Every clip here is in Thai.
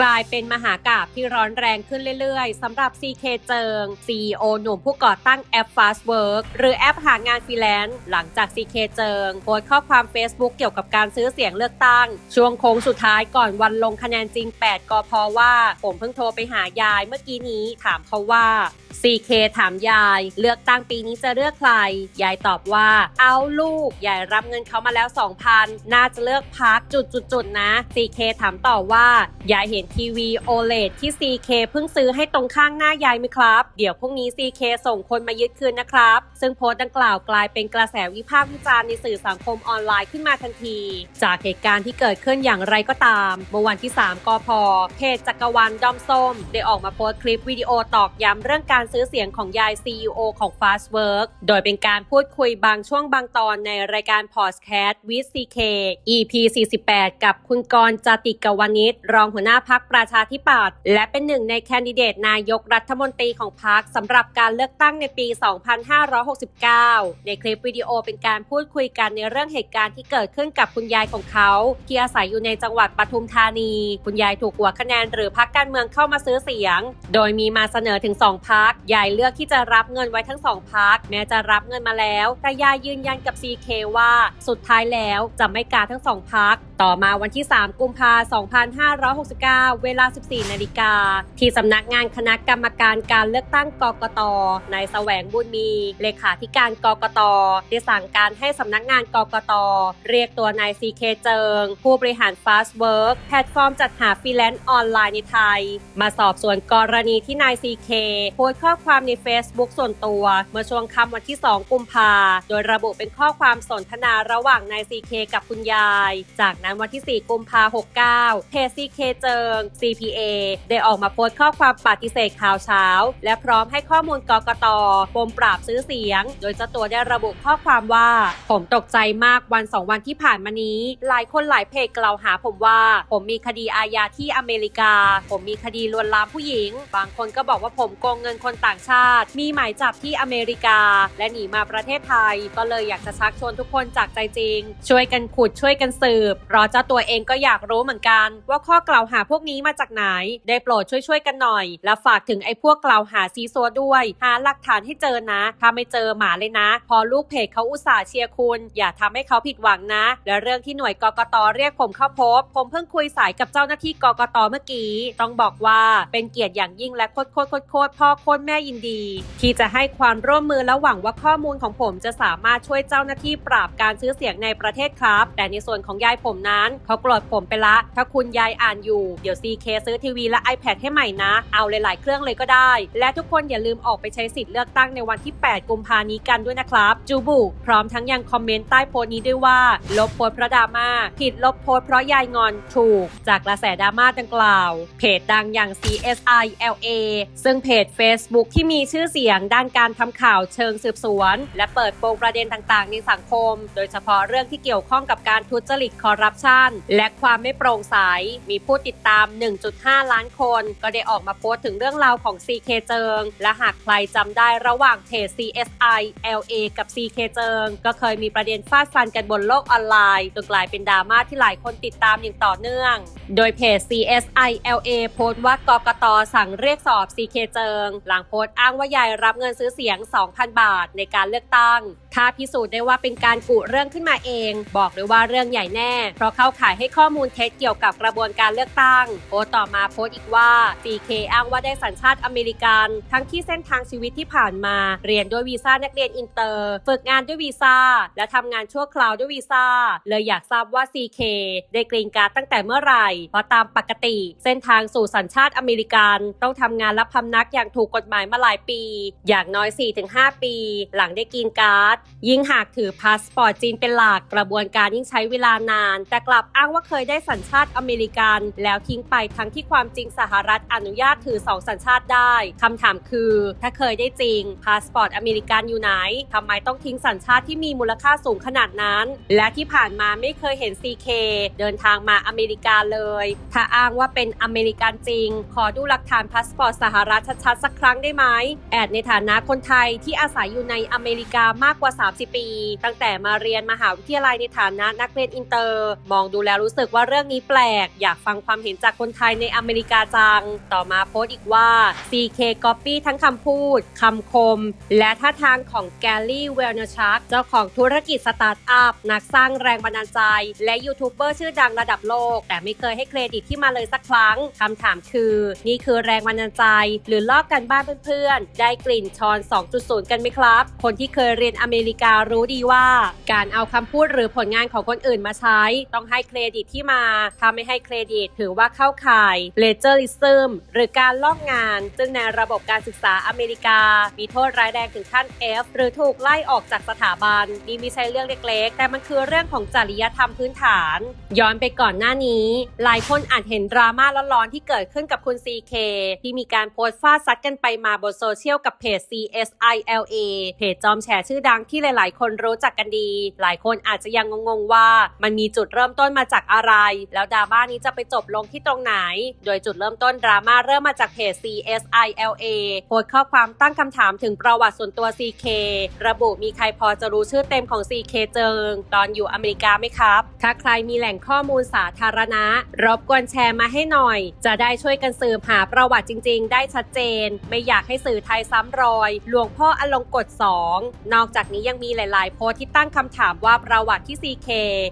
กลายเป็นมหากาบที่ร้อนแรงขึ้นเรื่อยๆสำหรับ CK เจิง CEO หนุ่มผู้ก่อตั้งแอป Fast Work หรือแอปหางานฟรีแลนซ์หลังจาก CK เจิงโพสข้อความ Facebook เกี่ยวกับการซื้อเสียงเลือกตั้ง ช่วงโค้งสุดท้ายก่อนวันลงคะแนนจริง 8กพว่า ผมเพิ่งโทรไปหายายเมื่อกี้นี้ถามเขาว่า CK ถามยาย เลือกตั้งปีนี้จะเลือกใคร ยายตอบว่า เอาลูก ยายรับเงินเขามาแล้ว 2,000 น่าจะเลือกพักจุดๆๆนะ CK ถามต่อว่ายายเห็นทีวี OLED ที่ CK เพิ่งซื้อให้ตรงข้างหน้ายายไหมครับ เดี๋ยวพรุ่งนี้ CK ส่งคนมายึดคืนนะครับ ซึ่งโพสต์ดังกล่าวกลายเป็นกระแสวิพากษ์วิจารณ์ในสื่อสังคมออนไลน์ขึ้นมาทันที จากเหตุการณ์ที่เกิดขึ้นอย่างไรก็ตาม เมื่อวันที่ 3กพเพจจักรวาลดอมส้ม ได้ออกมาโพสต์คลิปวิดีโอตอกย้ำเรื่องการซื้อเสียงของยาย CEO ของ Fast Work โดยเป็นการพูดคุยบางช่วงบางตอนในรายการ Podcast with CK EP 48 กับคุณกรณ์จติกวนิชรองหัวหน้าพักประชาธิปัตย์และเป็นหนึ่งในแคนดิเดตนายกรัฐมนตรีของพักสำหรับการเลือกตั้งในปี 2569 ในคลิปวิดีโอเป็นการพูดคุยกันในเรื่องเหตุการณ์ที่เกิดขึ้นกับคุณยายของเขา ที่อาศัยอยู่ในจังหวัดปทุมธานี คุณยายถูกหัวคะแนนหรือพักการเมืองเข้ามาซื้อเสียง โดยมีมาเสนอถึง 2พักยายเลือกที่จะรับเงินไว้ทั้ง2พักแม้จะรับเงินมาแล้วแต่ยายยืนยันกับ CK ว่าสุดท้ายแล้วจะไม่กาทั้ง2พักต่อมาวันที่ 3 กุมภาพันธ์2569เวลา 14 นาฬิกา ที่สำนักงานคณะกรรมการการเลือกตั้งกกตนายแสวงบุญมี เลขาธิการกกตได้สั่งการให้สำนักงานกกตเรียกตัวนาย CK เคเจิง ผู้บริหาร Fast Work แพลตฟอร์มจัดหาฟรีแลนซ์ออนไลน์ในไทย มาสอบสวนกรณีที่นาย CK โพสต์ข้อความใน Facebook ส่วนตัว เมื่อช่วงค่ำวันที่ 2 กุมภาโดยระบุเป็นข้อความสนทนาระหว่างนาย CK กับคุณยาย จากนั้นวันที่ 4 กุมภา69เพจ CK เจิง CPA ได้ออกมาโพสต์ข้อความปฏิเสธข่าวเช้า และพร้อมให้ข้อมูลกกตปมปราบซื้อเสียง โดยเจ้าตัวได้ระบุข้อความว่า ผมตกใจมากวันสองวันที่ผ่านมานี้ หลายคนหลายเพจกล่าวหาผมว่า ผมมีคดีอาญาที่อเมริกา ผมมีคดีลวนลามผู้หญิง บางคนก็บอกว่าผมโกงเงินคนต่างชาติ มีหมายจับที่อเมริกา และหนีมาประเทศไทย ก็เลยอยากจะชักชวนทุกคนจากใจจริง ช่วยกันขุดช่วยกันสืบเพราะเจ้าตัวเองก็อยากรู้เหมือนกัน ว่าข้อกล่าวหาพวกกนี้มาจากไหน ได้โปรดช่วยๆกันหน่อย และฝากถึงไอ้พวกกล่าวหาซีซัวด้วย หาหลักฐานให้เจอนะ ถ้าไม่เจอหมาเลยนะ พอลูกเพจเขาอุตส่าห์เชียร์คุณ อย่าทำให้เขาผิดหวังนะ และเรื่องที่หน่วยกกตเรียกผมเข้าพบ ผมเพิ่งคุยสายกับเจ้าหน้าที่กกตเมื่อกี้ ต้องบอกว่าเป็นเกียรติอย่างยิ่งและโคตรโคตรโคตรโคตรพ่อโคตรแม่ยินดี ที่จะให้ความร่วมมือและหวังว่าข้อมูลของผมจะสามารถช่วยเจ้าหน้าที่ปราบการซื้อเสียงในประเทศครับ แต่ในส่วนของยายผมนั้นเขาโกรธผมไปละ ถ้าคุณยายอ่านอยู่เดี๋ยว CK ซื้อทีวีและ iPad ให้ใหม่นะ เอาหลาย ๆ เครื่องเลยก็ได้ และทุกคนอย่าลืมออกไปใช้สิทธิ์เลือกตั้งในวันที่ 8 กุมภานี้กันด้วยนะครับ จูบุพร้อมทั้งยังคอมเมนต์ใต้โพสต์นี้ด้วยว่า ลบโพสต์พระดราม่าผิดลบโพสต์เพราะยายงอนถูก จากกระแสดราม่าดังกล่าว เพจดังอย่าง CSI LA ซึ่งเพจ Facebook ที่มีชื่อเสียงด้านการทำข่าวเชิงสืบสวน และเปิดโปงประเด็นต่าง ๆ ในสังคม โดยเฉพาะเรื่องที่เกี่ยวข้องกับการทุจริตคอร์รัปชันและความไม่โปร่งใสมีผู้ติดตาม1.5 ล้านคน ก็ได้ออกมาโพสต์ถึงเรื่องราวของ CK เจิง และหากใครจำได้ระหว่างเพจ CSI LA กับ CK เจิง ก็เคยมีประเด็นฟาดฟันกันบนโลกออนไลน์จนกลายเป็นดราม่าที่หลายคนติดตามอย่างต่อเนื่อง โดยเพจ CSI LA โพสต์ว่ากกตสั่งเรียกสอบ CK เจิง หลังโพสต์อ้างว่ายายรับเงินซื้อเสียง 2,000 บาทในการเลือกตั้ง ถ้าพิสูจน์ได้ว่าเป็นการกุเรื่องขึ้นมาเอง บอกเลยว่าเรื่องใหญ่แน่ เพราะเข้าข่ายให้ข้อมูลเท็จเกี่ยวกับกระบวนการเลือกตั้ง โพสต์ต่อมาโพสต์อีกว่า CK อ้างว่าได้สัญชาติอเมริกัน ทั้งที่เส้นทางชีวิตที่ผ่านมาเรียนด้วยวีซ่านักเรียนอินเตอร์ ฝึกงานด้วยวีซ่าและทำงานชั่วคราวด้วยวีซ่าเลยอยากทราบว่า CK ได้กรีนการ์ดตั้งแต่เมื่อไหร่เพราะตามปกติ เส้นทางสู่สัญชาติอเมริกันต้องทำงานรับพำนักอย่างถูกกฎหมายมาหลายปี อย่างน้อย 4-5 ปี หลังได้กรีนการ์ด ยิ่งหากถือพาสปอร์ตจีนเป็นหลักกระบวนการยิ่งใช้เวลานาน แต่กลับอ้างว่าเคยได้สัญชาติอเมริกันแล้วทิ้งไปทั้งที่ความจริงสหรัฐอนุญาตถือ2สัญชาติได้คำถามคือ ถ้าเคยได้จริงพาสปอร์ตอเมริกันอยู่ไหนทำไมต้องทิ้งสัญชาติที่มีมูลค่าสูงขนาดนั้น และที่ผ่านมาไม่เคยเห็น CK เดินทางมาอเมริกาเลยถ้าอ้างว่าเป็นอเมริกันจริง ขอดูหลักฐานพาสปอร์ตสหรัฐชัดๆสักครั้งได้ไหม แอดในฐานะคนไทยที่อาศัยอยู่ในอเมริกามากกว่า 30 ปี ตั้งแต่มาเรียนมหาวิทยาลัยในฐานะนักเรียนอินเตอร์ มองดูแล้วรู้สึกว่าเรื่องนี้แปลก อยากฟังความเห็นจากคนไทยในอเมริกาจัง ต่อมาโพสต์อีกว่า CK Copy ทั้งคำพูดคำคม และท่าทางของแกลลี่เวลเนชักเจ้าของธุรกิจสตาร์ทอัพนักสร้างแรงบันดาลใจ และยูทูบเบอร์ชื่อดังระดับโลก แต่ไม่เคยให้เครดิตที่มาเลยสักครั้งคำถามคือ นี่คือแรงบันดาลใจ หรือลอกกันบ้านเพื่อนๆ ได้กลิ่นชอน 2.0 กันไหมครับ คนที่เคยเรียนอเมริการู้ดีว่า การเอาคำพูดหรือผลงานของคนอื่นมาใช้ ต้องให้เครดิตที่มาถ้าไม่ให้เครดิตถือว่าเข้าข่ายเลเจอริซึมหรือการลอกงาน ซึ่งในระบบการศึกษาอเมริกา มีโทษร้ายแรงถึงขั้น F หรือถูกไล่ออกจากสถาบันนี่ไม่ใช่เรื่องเล็กๆ แต่มันคือเรื่องของจริยธรรมพื้นฐาน ย้อนไปก่อนหน้านี้หลายคนอาจเห็นดราม่าร้อนๆที่เกิดขึ้นกับคุณ CK ที่มีการโพสต์ฟาดซัดกันไปมาบนโซเชียลกับเพจ CSILA เพจจอมแฉชื่อดังที่หลายๆ คนรู้จักกันดี หลายคนอาจจะยังงงๆว่า มันมีจุดเริ่มต้นมาจากอะไร แล้วดราม่านี้จะไปจบลงที่ตรงไหน โดยจุดเริ่มต้นดราม่าเริ่มมาจากเพจ CSILA โพสต์ข้อความตั้งคำถามถึงประวัติส่วนตัว CK ระบุมีใครพอจะรู้ชื่อเต็มของ CK เจิง ตอนอยู่อเมริกาไหมครับ ถ้าใครมีแหล่งข้อมูลสาธารณะรบกวนแชร์มาให้หน่อย จะได้ช่วยกันสืบหาประวัติจริง ๆ ได้ชัดเจน ไม่อยากให้สื่อไทยซ้ำรอย หลวงพ่ออลงกฎ2นอกจากนี้ยังมีหลาย ๆ โพสที่ตั้งคำถามว่าประวัติที่ CK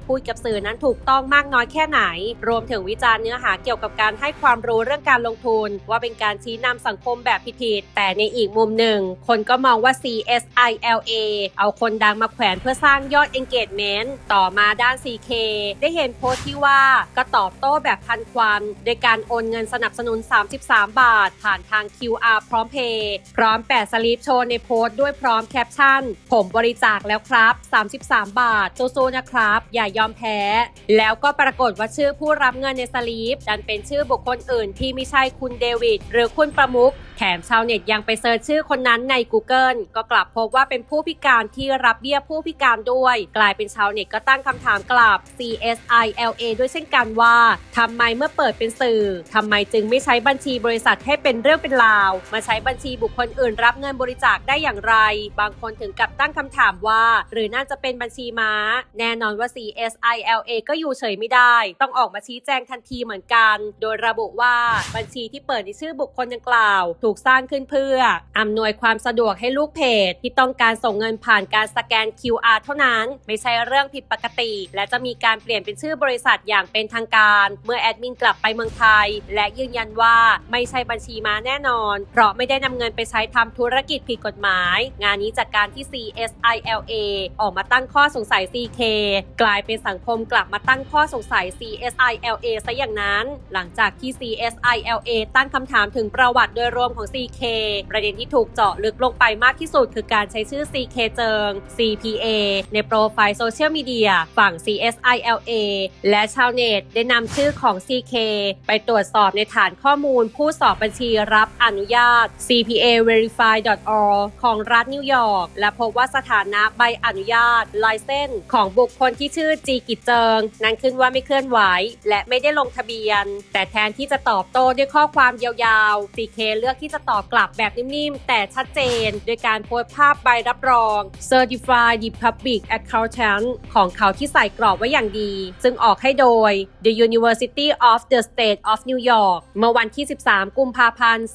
พูดกับสื่อนั้นถูกต้องมากน้อยแค่ไหน รวมถึงวิจารณ์เนื้อหาเกี่ยวกับการให้ความรู้เรื่องการลงทุน ว่าเป็นการชี้นำสังคมแบบผิดๆแต่ในอีกมุมหนึ่ง คนก็มองว่า CSILA เอาคนดังมาแขวนเพื่อสร้างยอด engagement ต่อมาด้าน CK ได้เห็นโพสต์ที่ว่าก็ตอบโตแบบทันควันโดยการโอนเงินสนับสนุน 33 บาท ผ่านทาง QR พร้อมเพย์พร้อมแปะสลิปโชว์ในโพสต์ด้วยพร้อมแคปชั่น ผมบริจาคแล้วครับ 33 บาทสู้ๆนะครับ อย่ายอมแพ้ แล้วก็ปรากฏว่าชื่อผู้รับเงินในสลิปดันเป็นชื่อบุคคลอื่นที่ไม่ใช่คุณเดวิดหรือคุณประมุข แถมชาวเน็ตยังไปเซิร์ชชื่อคนนั้นใน Google ก็กลับพบว่าเป็นผู้พิการที่รับเบี้ยผู้พิการด้วย กลายเป็นชาวเน็ตก็ตั้งคำถามกลับ CSILA ด้วยเช่นกันว่าทำไมเมื่อเปิดเป็นสื่อทำไมจึงไม่ใช้บัญชีบริษัทให้เป็นเรื่องเป็นราว มาใช้บัญชีบุคคลอื่นรับเงินบริจาคได้อย่างไร บางคนถึงกับตั้งคำถามว่า หรือน่าจะเป็นบัญชีม้า แน่นอนว่า CSILA ก็อยู่เฉยไม่ได้ ต้องออกมาชี้แจงทันทีเหมือนกัน โดยระบุว่าบัญชีที่เปิดในชื่อบุคคลดังกล่าวถูกสร้างขึ้นเพื่อ อำนวยความสะดวกให้ลูกเพจ ที่ต้องการส่งเงินผ่านการสแกน QR เท่านั้น ไม่ใช่เรื่องผิดปกติ และจะมีการเปลี่ยนเป็นชื่อบริษัทอย่างเป็นทางการ เมื่อแอดมินกลับไปเมืองไทย และยืนยันว่าไม่ใช่บัญชีมาแน่นอน เพราะไม่ได้นำเงินไปใช้ทำธุรกิจผิดกฎหมาย งานนี้จากการที่ CSILA ออกมาตั้งข้อสงสัย CK กลายเป็นสังคมกลับมาตั้งข้อสงสัย CSILA ซะอย่างนั้น หลังจากที่ CSILA ตั้งคำถามถึงประวัติโดยรวมของ CK ประเด็นที่ถูกเจาะลึกลงไปมากที่สุด คือการใช้ชื่อ CK เจิง CPA ในโปรไฟล์โซเชียลมีเดียฝั่ง CSILA และชาวเน็ตได้นำชื่อของ CK ไปตรวจสอบในฐานข้อมูลผู้สอบบัญชีรับอนุญาต cpaverify.org ของรัฐนิวยอร์กและพบว่าสถานะใบอนุญาต license ของบุคคลที่ชื่อจีกิจเจิง นั้นขึ้นว่าไม่เคลื่อนไหว และไม่ได้ลงทะเบียน แต่แทนที่จะตอบโต้ด้วยข้อความยาวๆ CK เลือกที่จะตอบกลับแบบนิ่มๆ แต่ชัดเจน โดยการโพสต์ภาพใบรับรอง Certified Public Accountant ของเขาที่ใส่กรอบไว้อย่างดี ซึ่งออกให้โดย The University of the State of New York เมื่อวันที่ 13 กุมภาพันธ์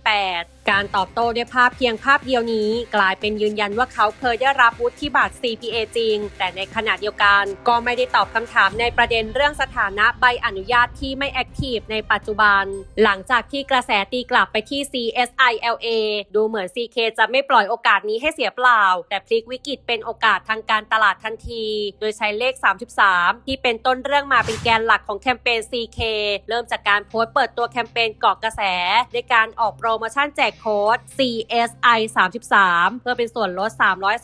2018การตอบโต้ด้วยภาพเพียงภาพเดียวนี้ กลายเป็นยืนยันว่าเขาเคยได้รับวุฒิบัตร CPA จริง แต่ในขณะเดียวกัน ก็ไม่ได้ตอบคำถามในประเด็นเรื่องสถานะใบอนุญาตที่ไม่แอคทีฟในปัจจุบัน หลังจากที่กระแสตีกลับไปที่ CSILA ดูเหมือน CK จะไม่ปล่อยโอกาสนี้ให้เสียเปล่า แต่พลิกวิกฤตเป็นโอกาสทางการตลาดทันที โดยใช้เลข 33 ที่เป็นต้นเรื่องมาเป็นแกนหลักของแคมเปญ CK เริ่มจากการโพสต์เปิดตัวแคมเปญเกาะกระแสด้วยการออกโปรโมชั่นแจกโค้ด CSI 33เพื่อเป็นส่วนลด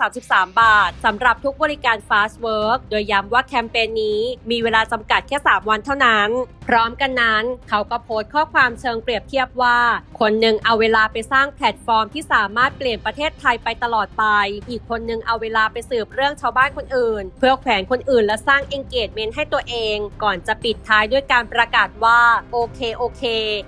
333 บาทสำหรับทุกบริการ Fast Work โดยย้ำว่าแคมเปญนี้มีเวลาจำกัดแค่ 3 วันเท่านั้น พร้อมกันนั้น เขาก็โพสต์ข้อความเชิงเปรียบเทียบว่า คนหนึ่งเอาเวลาไปสร้างแพลตฟอร์มที่สามารถเปลี่ยนประเทศไทยไปตลอดไป อีกคนหนึ่งเอาเวลาไปสืบเรื่องชาวบ้านคนอื่น เพื่อแขวนคนอื่นและสร้าง engagement ให้ตัวเอง ก่อนจะปิดท้ายด้วยการประกาศว่าโอเคโอเค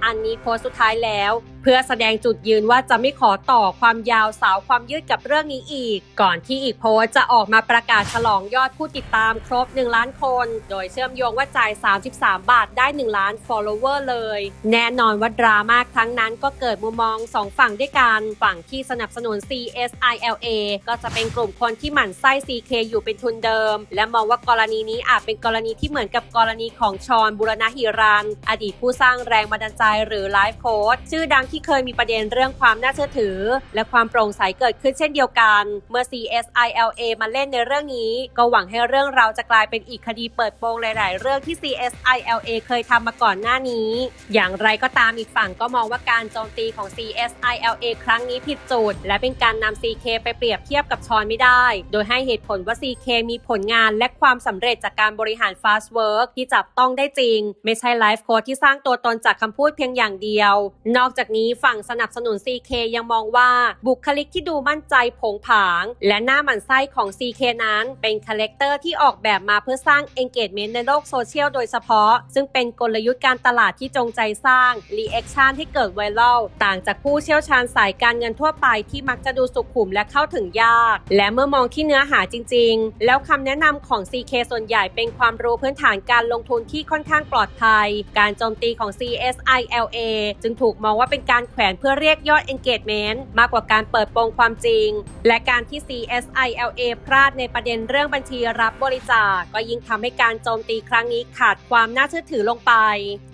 อันนี้โพสต์สุดท้ายแล้ว เพื่อแสดงจุดยืนว่าจะไม่ขอต่อความยาวสาวความยืดกับเรื่องนี้อีก ก่อนที่อีกโพสจะออกมาประกาศฉลองยอดผู้ติดตามครบ 1 ล้านคน โดยเชื่อมโยงว่าจ่าย 33 บาทได้ 1 ล้าน follower เลย แน่นอนว่าดราม่าครั้งนั้นก็เกิดมุมมอง 2 ฝั่งด้วยกัน ฝั่งที่สนับสนุน CSILA ก็จะเป็นกลุ่มคนที่หมั่นไส้ CK อยู่เป็นทุนเดิม และมองว่ากรณีนี้อาจเป็นกรณีที่เหมือนกับกรณีของชอนบุรณหิรัน อดีตผู้สร้างแรงบันดาลใจหรือไลฟ์โค้ชชื่อดังที่เคยมีประเด็นเรื่องความน่าเชื่อถือ และความโปร่งใสเกิดขึ้นเช่นเดียวกัน เมื่อ CSILA มาเล่นในเรื่องนี้ ก็หวังให้เรื่องราวจะกลายเป็นอีกคดีเปิดโปงหลาย ๆ เรื่องที่ CSILA เคยทำมาก่อนหน้านี้ อย่างไรก็ตามอีกฝั่งก็มองว่าการโจมตีของ CSILA ครั้งนี้ผิดจุด และเป็นการนำ CK ไปเปรียบเทียบกับชอนไม่ได้ โดยให้เหตุผลว่า CK มีผลงานและความสำเร็จจากการบริหาร Fast Work ที่จับต้องได้จริง ไม่ใช่ไลฟ์โค้ดที่สร้างตัวตนจากคำพูดเพียงอย่างเดียว นอกจากนี้ฝั่งสนับสนุน CK ยังมองว่าบุคลิกที่ดูมั่นใจผงผาง และหน้าหมันไส้ของ CK นั้นเป็นคาแรคเตอร์ที่ออกแบบมาเพื่อสร้าง engagement ในโลกโซเชียลโดยเฉพาะ ซึ่งเป็นกลยุทธ์การตลาดที่จงใจสร้าง reaction ที่เกิดไวรัลต่างจากผู้เชี่ยวชาญสายการเงินทั่วไปที่มักจะดูสุขุมและเข้าถึงยาก และเมื่อมองที่เนื้อหาจริง ๆ แล้วคำแนะนำของ CK ส่วนใหญ่เป็นความรู้พื้นฐานการลงทุนที่ค่อนข้างปลอดภัย การโจมตีของ CSILA จึงถูกมองว่าเป็นการแขวนเพื่อเรียกยอด engagement มากกว่าการเปิดโปงความจริง และการที่ CSILA พลาดในประเด็นเรื่องบัญชีรับบริจาคก็ยิ่งทำให้การโจมตีครั้งนี้ขาดความน่าเชื่อถือลงไป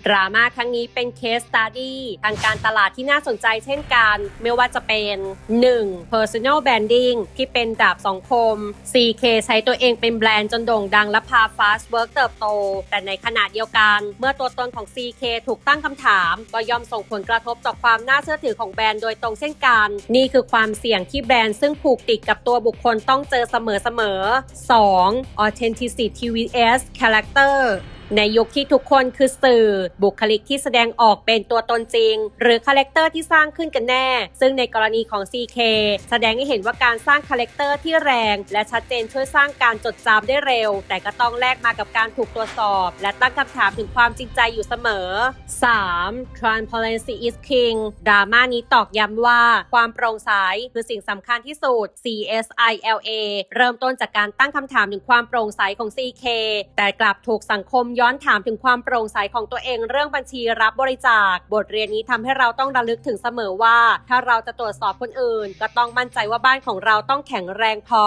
ดราม่าครั้งนี้เป็นเคส study ทางการตลาดที่น่าสนใจเช่นกัน ไม่ว่าจะเป็น 1. personal branding ที่เป็นดาบสองคม CK ใช้ตัวเองเป็นแบรนด์จนโด่งดังและพา fast work เติบโต แต่ในขณะเดียวกัน เมื่อตัวตนของ CK ถูกตั้งคำถาม ก็ย่อมส่งผลกระทบต่อความความน่าเชื่อถือของแบรนด์โดยตรงเช่นกัน นี่คือความเสี่ยงที่แบรนด์ซึ่งผูกติดกับตัวบุคคลต้องเจอเสมอๆ 2. authenticity vs character ในยุคที่ทุกคนคือสื่อ บุคลิกที่แสดงออกเป็นตัวตนจริง หรือคาแรคเตอร์ที่สร้างขึ้นกันแน่ ซึ่งในกรณีของ CK แสดงให้เห็นว่าการสร้างคาแรคเตอร์ที่แรง และชัดเจนช่วยสร้างการจดจำได้เร็ว แต่ก็ต้องแลกมากับการถูกตรวจสอบ และตั้งคำถามถึงความจริงใจอยู่เสมอ 3. transparency is king ดราม่านี้ตอกย้ำว่าความโปร่งใสคือสิ่งสำคัญที่สุด CSILA เริ่มต้นจากการตั้งคำถามถึงความโปร่งใสของ CK แต่กลับถูกสังคมย้อนถามถึงความโปร่งใสของตัวเองเรื่องบัญชีรับบริจาค บทเรียนนี้ทำให้เราต้องระลึกถึงเสมอว่า ถ้าเราจะตรวจสอบคนอื่น ก็ต้องมั่นใจว่าบ้านของเราต้องแข็งแรงพอ